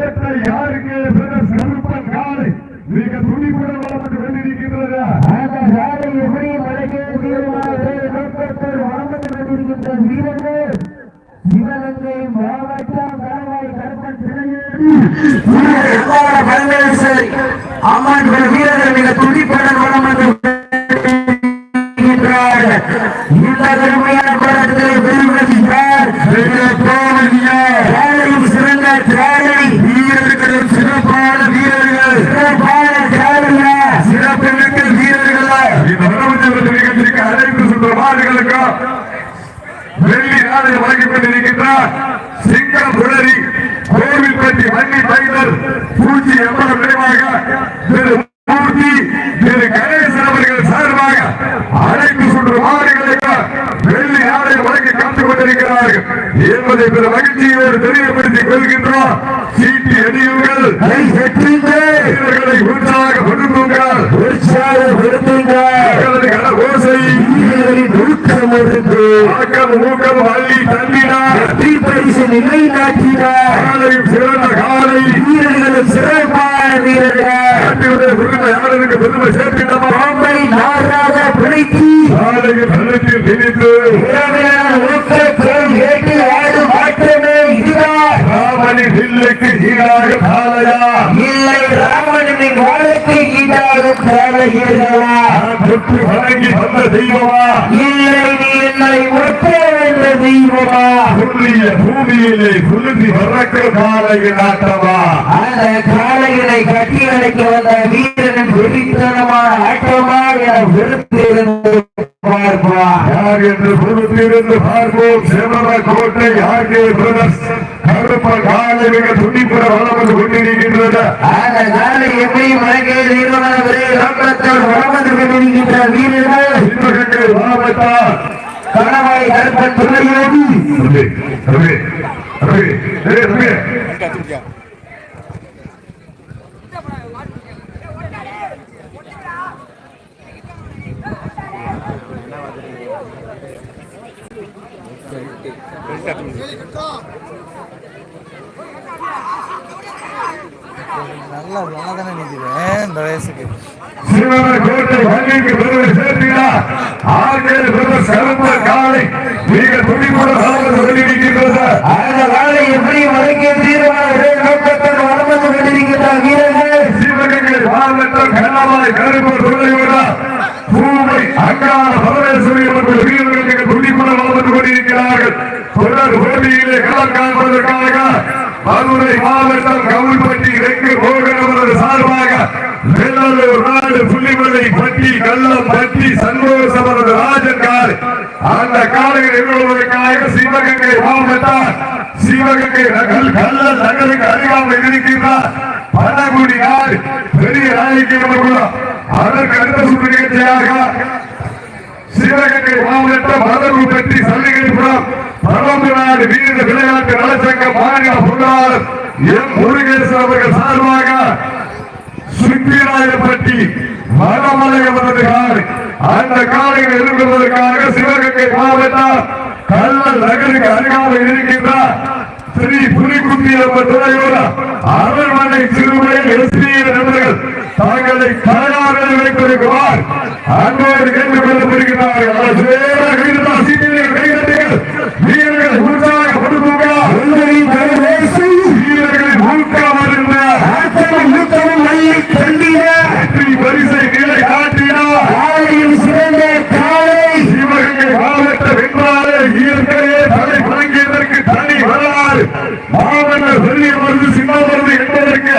யாருக்கு கருப்பன் காலை மிக துணிவுடன் வளர்ந்து கொண்டிருக்கின்றது. வீரர்கள் சிவகங்கை மாவட்டம் கணவாய் கருப்பன் அம்மன் வீரர்கள் மிக துடிப்புடன் வளம் இந்த கருமையான போராட்டத்தில் வெல்வென்றார் தியாகியும் சிறந்த தியாகி வீரர்களும் சிறப்பான வீரர்கள் சிறப்பான தியாகிகள் சிறப்புமிக்க வீரர்கள் இந்த வரவு நிகழ்ச்சிக்கு அழைப்பு மாடுகளுக்கும் வெள்ளி நாளை வழங்கிக் கொண்டிருக்கின்றார் சிங்கம் புலரி கோவில்பட்டி வன்னி டைலர் பூச்சி எவ்வளவு விரைவாக திரு மூர்த்தி திரு கணேசன் அவர்கள் சார்பாக அழைப்பு சுற்று மாடுகளுக்கு வெள்ளி நாளை வழங்கி காத்துக் கொண்டிருக்கிறார்கள். என்பதை பெரு மகிழ்ச்சியோடு தெரியப்படுத்திக் கொள்கின்றோம். சீட்டி அடியுங்கள் வீரர்களை உற்சாகப்படுத்துங்கள் உங்களது கன ஓசை நுணுக்கம் இருக்கு ஆக்கம் ஊக்கம் அள்ளி தள்ளினார் பரிசு நிலைநாட்டினார் காலையும் சிறந்த காலை. வீரர்களும் சிறப்பான வீரர்கள். யாருக்கு பெருமை சேர்க்கின்றமா பாம்பை நாராக பிடித்து காலையில் கருத்தில் திணித்து ஏற்று ஆடும் மாற்றமே இதுதான். ராமனின் வில்லுக்கு ஈடாக காலையா? இல்லை ஈடாகும் பாடகர்களா நான் தொட்டு வந்த தெய்வமா? இல்லை என்னை ஒட்ட தெய்வமா புள்ளிய பூமியிலே குலுந்தி வறக்க காலையின் ஆட்டமா? அந்த காளைகளை கட்டி அழைக்க வந்த வீரனின் வெறித்தனமான ஆட்டமா என விருப்பிருந்து பார்ப்பா. யார் என்று பொறுத்திருந்து பார்ப்போம். செவர கோட்டை ஆகிய பிரதர்ஸ் கருப்ப காலை மிக துணிப்புற வளம் வந்து கொண்டிருக்கின்றது. அந்த காலை எப்படி மலைக்கே நிறுவனம் ஒரே நோக்கத்தில் வளர்ந்து கொண்டிருக்கின்ற வீரர்கள்? சிவகங்கை மாவட்டம் கணவாய் கருப்பன் துணையோடு. நல்லா நல்லா வயசுக்கு சிவன கோட்டை வள்ளிக்கு பெருமை சேர்த்தீரா ஆகிய பெருமை சிறந்த காலை மிக வளம் வந்து கொண்டிருக்கின்றது அந்த காலை எப்படி நிறுவனம் ஒரே நோக்கத்தில் வளர்ந்து கொண்டிருக்கின்ற வீரர்கள்? சிவகங்கை மாவட்டம் கனவாய் கருப்பு துறையோட பூமை அங்காள பரமேஸ்வரி அவர்கள் வீரர்கள் மிக துணிப்புற வளம் வந்து கொண்டிருக்கிறார்கள். தொடர் போட்டியிலே களம் காண்பதற்காக மதுரை மாவட்டம் கவுல்பட்டி ரெங்கு மோகன் அவரது சார்பாக வெள்ளலூர் நாடு புள்ளிமலை பட்டி கள்ளம் பட்டி சந்தோஷம் அவரது ராஜன் காலை அந்த காலையில் எங்களுவதற்காக சிவகங்கை மாவட்டம். சிவகங்கை நகல் கள்ளல் நகருக்கு அருகாமல் இருக்கின்றார். பழங்குடி நாடு பெரிய ராஜகியம் அதற்கு அடுத்த சுற்று நிகழ்ச்சியாக சிவகங்கை மாவட்டம் மதகு பற்றி சல்லிகைப்புறம் பரம்பு நாடு வீர விளையாட்டு நலச்சங்க மாநில பொருளாளர் எம் முருகேசன் அவர்கள் சார்பாக சுப்பிராயப்பட்டி மரமலை அந்த காலையில் எதிர்கொள்வதற்காக சிவகங்கை மாவட்டம் கல்லல் நகருக்கு அருகாமல் இருக்கின்றார். ஸ்ரீ புலிக்குட்டி என்ற துறையோடு அரண்மனை சிறுமுறை எஸ்பி நண்பர்கள் தங்களை தயாரில் வைத்திருக்கிறார். அன்போடு கேட்டுக் கொள்ளப்படுகிறார்கள் அவர் சேர கைதட்டா சீட்டில் கைதட்டுங்கள் வீரர்களை உற்சாகப்படுத்துங்கள் வீரர்களின் ஊக்கம் அறிந்த ஆட்டமும் ஊக்கமும் மல்லை கண்டிட வெற்றி பரிசை நிலை காட்டினார் காலையில் சிறந்த காலை சிவகங்கை மாவட்ட வென்றாலே இயற்கையே தலை வழங்கியதற்கு தனி வரலாறு. மாமன்னர் பெரிய மருந்து சின்ன மருந்து என்பதற்கு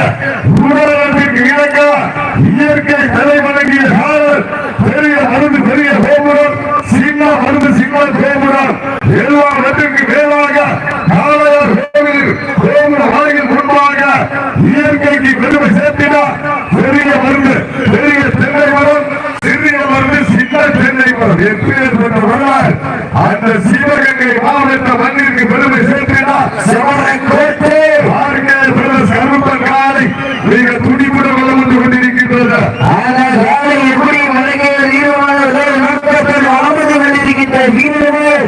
ஊடகத்திற்கு இணங்க இயற்கை தலை வழங்கிய காலர் பெரிய மருந்து பெரிய கோபுரம் சின்ன மருந்து சின்ன கோபுரம். எல்லா மேலாக காளையார் கோவில் கோபுர முன்பாக இயற்கைக்கு பெருமை சேர்த்தினார் பெரிய மருந்து பெரிய தென்னை மரம் சிறிய மருந்து சின்ன தென்னை மரம். எப்பேற்பட்ட வரலாறு. அந்த சிவகங்கை மாவட்ட மண்ணிற்கு பெருமை சேர்த்தினார் கோட்டை ஆர்கேஎல் பிரதர்ஸ் கருப்பன் காலை மிக துடிப்புடன் வளம் வந்து கொண்டிருக்கின்றது அந்த காலை எப்படி மலைக்கே நிறுவனம் ஒரே நோக்கத்தில் வளர்ந்து கொண்டிருக்கின்ற வீரர்கள்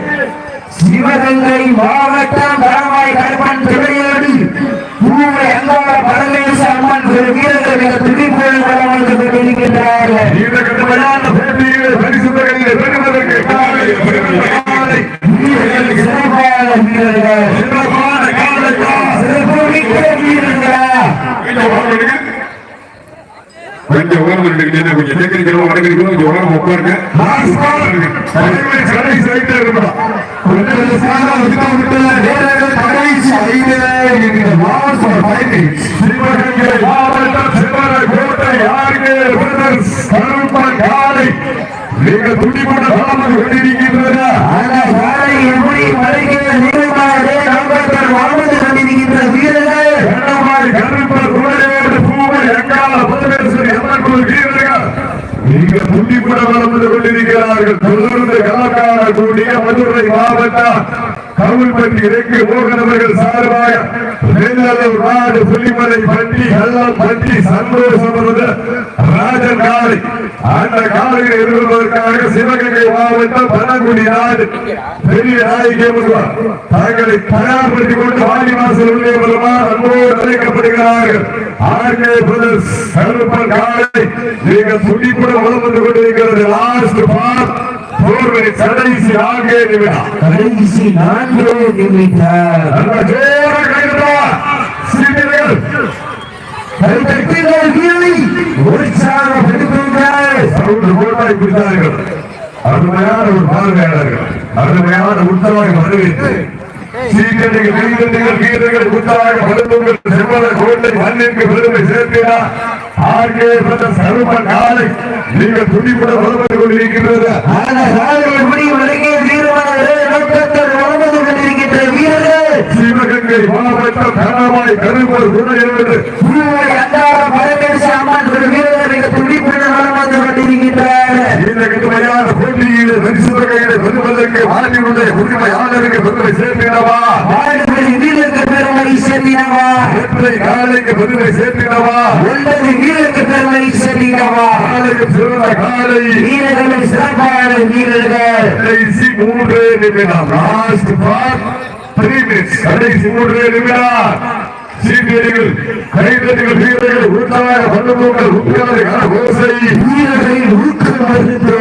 சிவகங்கை மாவட்டம் கணவாய் கருப்பன் துறையோடு பூவை அங்காள கொண்டிருக்கிறார்கள் இந்த கடுமையான போட்டியிலே பரிசு தொகையை பெறுவதற்கு காலை காலை வீரர்கள் சிறப்பான வீரர்கள் சிறப்பான காலைக்கா சிறப்புமிக்க வீரர்களா கொஞ்சம் ஓரம் இருக்கு. கொஞ்சம் டெக்னிக்கல் வடக்கு கொஞ்சம் ஓரம் உட்காருங்க கடைசி சைட்ல விட்டு வீரர்கள் கடைசி ஐந்து இருக்கிற லாஸ்ட் ஃபார் ஃபைட்டிங் சிவகங்கை மாவட்டம் சிவர கோட்டை ஆர்கே பிரதர்ஸ் கருப்பன் காலை மிக துடிப்புடன் வளர்ந்து கொண்டிருக்கின்றன அந்த காலை எப்படி மறைக்கிற நீளமானதே நம்பர்கள் வாழ்ந்து கொண்டிருக்கின்ற வீரர்கள் கண்ணமாய் கருப்பன் குமரேடு பூவை எங்கால கொள்கிறீர்கள் அம்மன் வீரர்கள் மிக துடிப்புடன் வளர்ந்து கொண்டிருக்கிறார்கள். தொடர்ந்து கலக்கான கூடிய மதுரை மாவட்டம் கவுல்பட்டி இறக்கி மோகனவர்கள் சார்பாக வெள்ளலூர் நாடு புலிமலை பட்டி கள்ளம் பட்டி சந்தோஷமது ராஜன் காலை அந்த காலையில் இருப்பதற்காக சிவகங்கை மாவட்டம் பழங்குடி நாடு. பெரிய நாயகி முருகா. தங்களை தயார்படுத்திக் கொண்டு வாடி வாசல் உள்ளே வருமாறு அன்போடு அழைக்கப்படுகிறார்கள். ஆர்கே பிரதர்ஸ் கருப்பன் காலை நீங்கள் துடிப்புடன் வளம் கொண்டிருக்கிறது. லாஸ்ட் பார்ட் போர் மினிட்ஸ் கடைசி நான்கே நிமிடம். கடைசி நான்கு நிமிடம். நல்ல ஜோர கைதட்டா சீனியர்கள் கைதட்டுங்கள் வீரரை உற்சாகப்படுத்துங்கள் சவுண்டு போட்டாய் குடித்தார்கள் அருமையான ஒரு பார்வையாளர்கள். அருமையான உத்தரவாக வரவேற்று சீக்கிரங்கள் கைதட்டுகள் வீரர்கள் உத்தரவாக படுத்துங்கள் செவ்வள கோட்டை மண்ணிற்கு பெருமை சேர்க்கிறார் ஆர்கே பிரதர் சரும காலை நீங்கள் துடிப்புடன் வளர்ந்து கொண்டிருக்கிறது அந்த காலை எப்படி வழங்கிய வீரமான நோக்கத்தில் வளர்ந்து கொண்டிருக்கின்ற வீரர்கள். சிவகங்கை மாவட்டம் கனவாய் கருப்பூர் துணையோடு பூவை அண்டார பரமேச அம்மன் ஒரு வீரர்களுக்கு துடிப்புடன் வளர்ந்து கொண்டிருக்கின்றார்கள் காலைக்கு பெருமை சேர்த்திடவா ஒன்பது வீரருக்கு பெருமை சேர்த்தினவா காலைக்கு சிறந்த காலை வீரர்கள் சிறப்பான வீரர்கள் கடைசி மூன்று நிமிடம் லாஸ்ட் த்ரீ மினிட்ஸ் கடைசி மூன்று நிமிடம். சீனியர்கள் கைதடிகள் வீரர்கள் உற்சாக பல்லுமூக்கள் உட்கார ஓசை வீரர்களின் ஊக்கம் மருந்து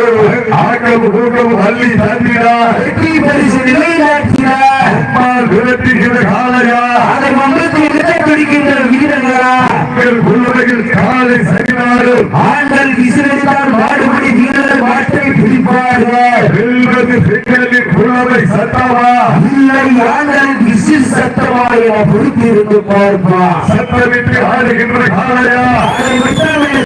ஆக்கம் ஊக்கம் அள்ளி தந்திடா வெற்றி பரிசு நிலைநாட்டினார். அம்மாள் விரட்டுகிற காலையா அதை மம்பத்தை பிடிக்கின்ற வீரர்களா. உங்கள் உள்ளவையில் காலை சரினாலும் ஆண்கள் விசிலடித்தால் மாடுபடி வீரர்கள் மாட்டை பிடிப்பார்கள். வெல்வது பெண்களின் புலவை சத்தமா. இல்லை ஆண்கள் விசில் சத்தமா என பொறுத்திருந்து பார்ப்பா. சத்தமிட்டு ஆடுகின்ற காலையா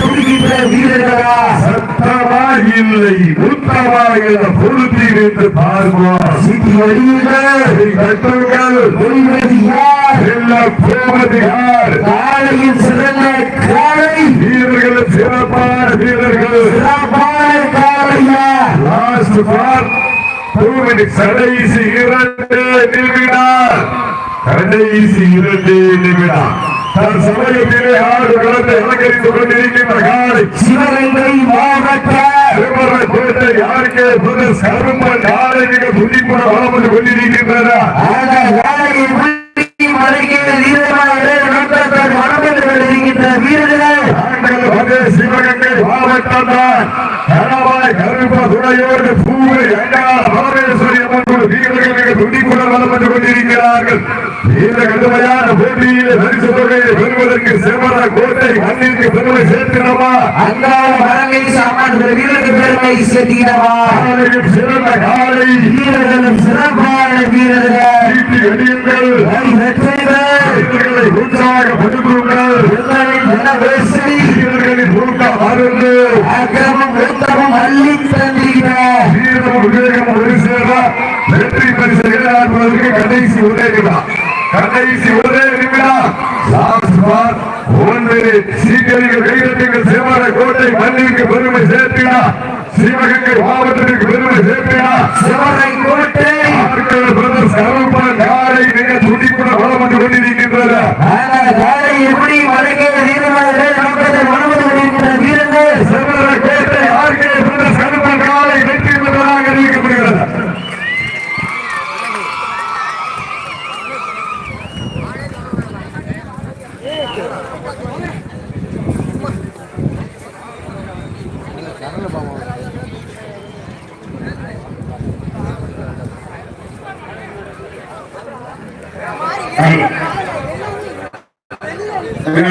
துடிக்கின்ற வீரர்களா? சத்தமா இல்லை. உத்தமா என பொருத்தி இருந்து பார்ப்போம் சிட்டி வடிவுகள் கட்டுங்கள். வெல்வது யார்? எல்லாம் போவது யார்? காலையில் சிறந்த காலை வீரர்கள் சிறப்பான வீரர்கள். சிறப்பான காலையா லாஸ்ட் பார் டூ மினிட்ஸ் கடைசி இரண்டு நிமிடம். கடைசி இரண்டு நிமிடம். தன் சமயத்திலே ஆடு களத்தை அலங்கரித்துக் கொண்டிருக்கின்ற காலை சிவகங்கை மாவட்ட கோட்டை யாருக்கே புதர் கருப்பன் காலை மிக துடிப்புற வளம் வந்து கொண்டிருக்கின்றன அந்த காலையை பிடித்து மறைக்கிற வீரமான நோக்கத்தால் மனதில் கொண்டிருக்கின்ற வீரர்கள். நாங்கள் வந்து சிவகங்கை மாவட்டம் தான். கணவாய் கருப்ப துணையோடு பூவை குழு வீரர்கள் வளம் வந்து கொண்டிருக்கிறார்கள் இந்த கடுமையான போட்டியிலே பரிசு தொகையை பெறுவதற்கு சிவர கோட்டை மண்ணிற்கு பெருமை சேர்த்தினவா அங்காள மரங்கை சாமான் வீரருக்கு பெருமை சேர்த்திடவா? சிறந்த காலை. வீரர்களும் சிறப்பான வீரர்கள். வீரர்களின் விளையாடுவதற்கு கடைசி ஒரே நிமிடம் கடைசி ஒரே நிமிடம் லாஸ்ட் பார் ஒன்று சீக்கிரங்கள் கைதட்டுங்கள் சிவர கோட்டை மண்ணிற்கு பெருமை சேர்த்தினா சிவகங்கை மாவட்டத்திற்கு பெருமை சேர்த்தினா சிவரை